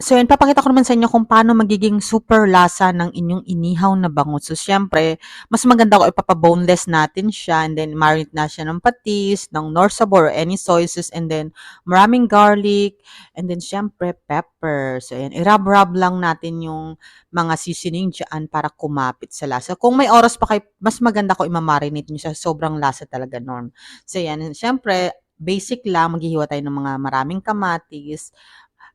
So yan, papakita ko naman sa inyo kung paano magiging super lasa ng inyong inihaw na bangus. So syempre, mas maganda ko ipapa-boneless natin siya and then marinate na siya ng patis, ng nor sabor or any soy and then maraming garlic and then syempre pepper. So yan, i-rub-rub lang natin yung mga seasoning dyan para kumapit sa lasa. Kung may oras pa kayo, mas maganda ko i-marinate nyo siya. Sobrang lasa talaga norm. So yan, syempre, basic lang, maghihiwa tayo ng mga maraming kamatis,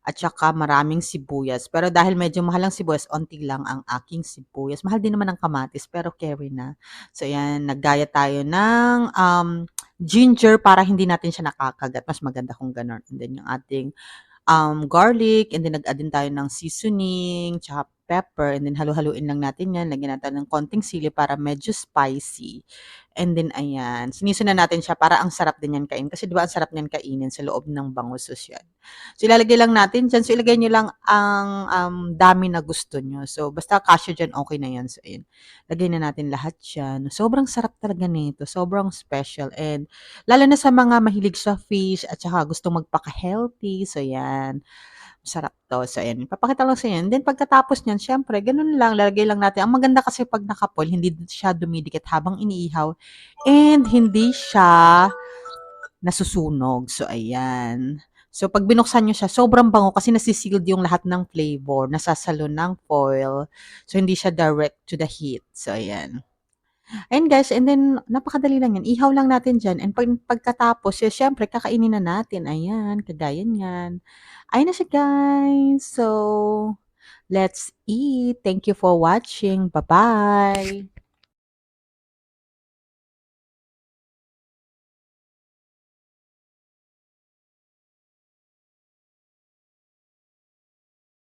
at saka maraming sibuyas. Pero dahil medyo mahal ang sibuyas, onti lang ang aking sibuyas. Mahal din naman ang kamatis, pero carry na. So, yan, naggaya tayo ng um, ginger para hindi natin siya nakakagat. Mas maganda kung ganon. And then yung ating um, garlic, and then nag-add din tayo ng seasoning, tsaka pepper, and then halu-haluin lang natin yan. Lagyan natin ng konting sili para medyo spicy. And then, ayan, sinisa na natin siya para ang sarap din yan kain. Kasi di ba ang sarap niyan kainin sa loob ng bangusos yan. So, ilalagay lang natin dyan. So, ilagay nyo lang ang um, dami na gusto nyo. So, basta kasya dyan, okay na yan. So, ayan. Lagay na natin lahat dyan. Sobrang sarap talaga nito. Sobrang special. And, lalo na sa mga mahilig sa fish at saka gustong magpaka-healthy. So, yan. Sarap to. So, ayan. Papakita lang sa inyo. And then, pagkatapos niyan, syempre, ganun lang. Lalagay lang natin. Ang maganda kasi pag nakapol, hindi siya dumidikit habang iniihaw. And, hindi siya nasusunog. So, ayan. So, pag binuksan nyo siya, sobrang bango kasi nasisealed yung lahat ng flavor. Nasasalo ng foil. So, hindi siya direct to the heat. So, ayan. Ayun guys, and then napakadali lang yan. Ihaw lang natin dyan. And pag, pagkatapos, eh, syempre, kakainin na natin. Ayan, kagaya niyan. Ayun na siya guys. So, let's eat. Thank you for watching. Bye-bye.